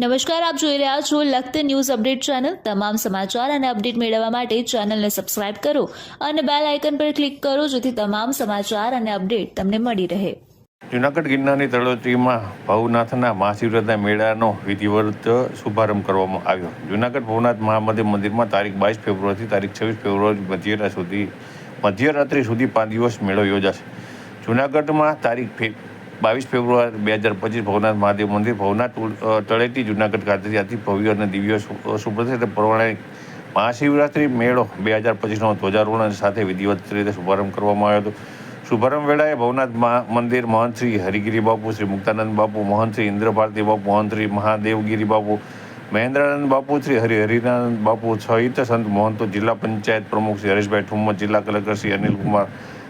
નમસ્કાર, આપ જોઈ રહ્યા છો લખત ન્યૂઝ અપડેટ ચેનલ. તમામ સમાચાર અને અપડેટ મેળવવા માટે ચેનલને સબસ્ક્રાઇબ કરો અને બેલ આઇકન પર ક્લિક કરો જેથી તમામ સમાચાર અને અપડેટ તમને મળી રહે. જુનાગઢ ગિરનારની તળોટીમાં ભવનાથના મહાશિવરાત્રિના મેળાનો વિધિવત શુભારંભ કરવામાં આવ્યો. જુનાગઢ ભવનાથ મહામંદિર મંદિરમાં તારીખ બાવીસ ફેબ્રુઆરીથી તારીખ છવ્વીસ ફેબ્રુઆરી મધ્યરાત સુધી, મધ્યરાત્રિ સુધી પાંચ દિવસ મેળો યોજાશે. જુનાગઢમાં તારીખ બાવીસ ફેબ્રુઆરી બે હજાર પચીસ ભવનાથ મહાદેવ મંદિર, ભવનાથ તળેટી, જુનાગઢ ખાતેથી અતિ ભવ્ય અને દિવ્ય સુપ્રસિદ્ધ પૌરાણિક મહાશિવરાત્રિ મેળો બે હજાર પચીસનો ધ્વજારોહણ સાથે વિધિવત રીતે શુભારંભ કરવામાં આવ્યો હતો. શુભારંભ વેળાએ ભવનાથ મંદિર મહંત શ્રી હરિગીરી બાપુ, શ્રી મુક્તાનંદ બાપુ, મહંત શ્રી ઇન્દ્ર ભારતી બાપુ, મહંત શ્રી મહાદેવગીરી બાપુ, મહેન્દ્રાનંદ બાપુ, શ્રી હરિહરિનાનંદ બાપુ સહિત સંત મહંતો જિલ્લા પંચાયત પ્રમુખ શ્રી હરેશભાઈ ઠુમ્મર, જિલ્લા collector Shri Anilkumar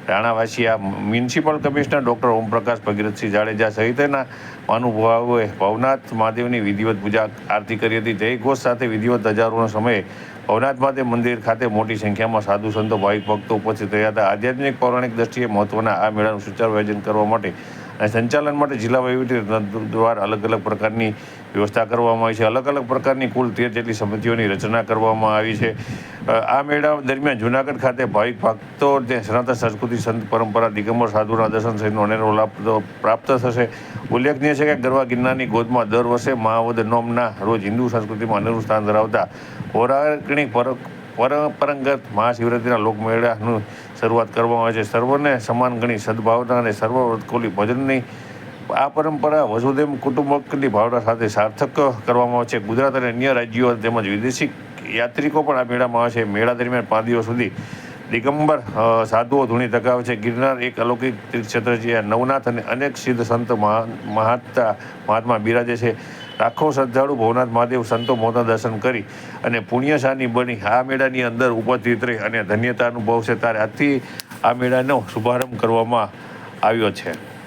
Ranavasiya municipal commissioner doctor Omprakash Bhagirathsinh Jadeja સહિતના મહાનુભાવોએ ભવનાથ મહાદેવની વિધિવત પૂજા આરતી કરી હતી. જય ઘોષ સાથે વિધિવત હજારોના સમયે ભવનાથ મહાદેવ મંદિર ખાતે મોટી સંખ્યામાં સાધુ સંતો, ભાવિક ભક્તો ઉપસ્થિત રહ્યા હતા. આધ્યાત્મિક પૌરાણિક દ્રષ્ટિએ મહત્વના આ મેળાનું સુચારું આયોજન કરવા માટે અને સંચાલન માટે જિલ્લા વહીવટી દ્વારા અલગ અલગ પ્રકારની વ્યવસ્થા કરવામાં આવી છે. અલગ અલગ પ્રકારની કુલ તેર જેટલી સમિતિઓની રચના કરવામાં આવી છે. આ મેળા દરમિયાન જુનાગઢ ખાતે ભાવિક ભક્તો તે સનાતન સંસ્કૃતિ સંત પરંપરા દિગંબર સાધુના દર્શન સહિતનો અનેરો લાભ પ્રાપ્ત થશે. ઉલ્લેખનીય છે કે ગરવા ગિરનારની ગોદમાં દર વર્ષે મહાવદ નોમના રોજ હિન્દુ સંસ્કૃતિમાં અનેરું સ્થાન ધરાવતા પૌરાણિક પર પરંપરાગત મહાશિવરાત્રિના લોકમેળાનું શરૂઆત કરવામાં આવે છે. સર્વને સમાન ગણી સદભાવના અને સર્વકોલી ભજનની આ પરંપરા વસુદેવ કુટુંબકની ભાવના સાથે સાર્થક કરવામાં આવે છે. ગુજરાત અને અન્ય રાજ્યો તેમજ વિદેશી યાત્રિકો પણ આ મેળામાં આવે છે. મેળા દરમિયાન પાંચ દિવસ સુધી દિગંબર સાધુઓ ધૂણી ધગાવે છે. ગિરનાર એક અલૌકિક તીર્થક્ષેત્ર છે. આ નવનાથ અને અનેક સિદ્ધ સંત મહા- મહાત્મા મહાત્મા બિરાજે છે. લાખો શ્રદ્ધાળુ ભવનાથ મહાદેવ સંતો મોતા દર્શન કરી અને પુણ્યશાની બની. આ મેળાની અંદર ઉપસ્થિત રહી અને ધન્યતા અનુભવશે. ત્યારે આજથી આ મેળાનો શુભારંભ કરવામાં આવ્યો છે.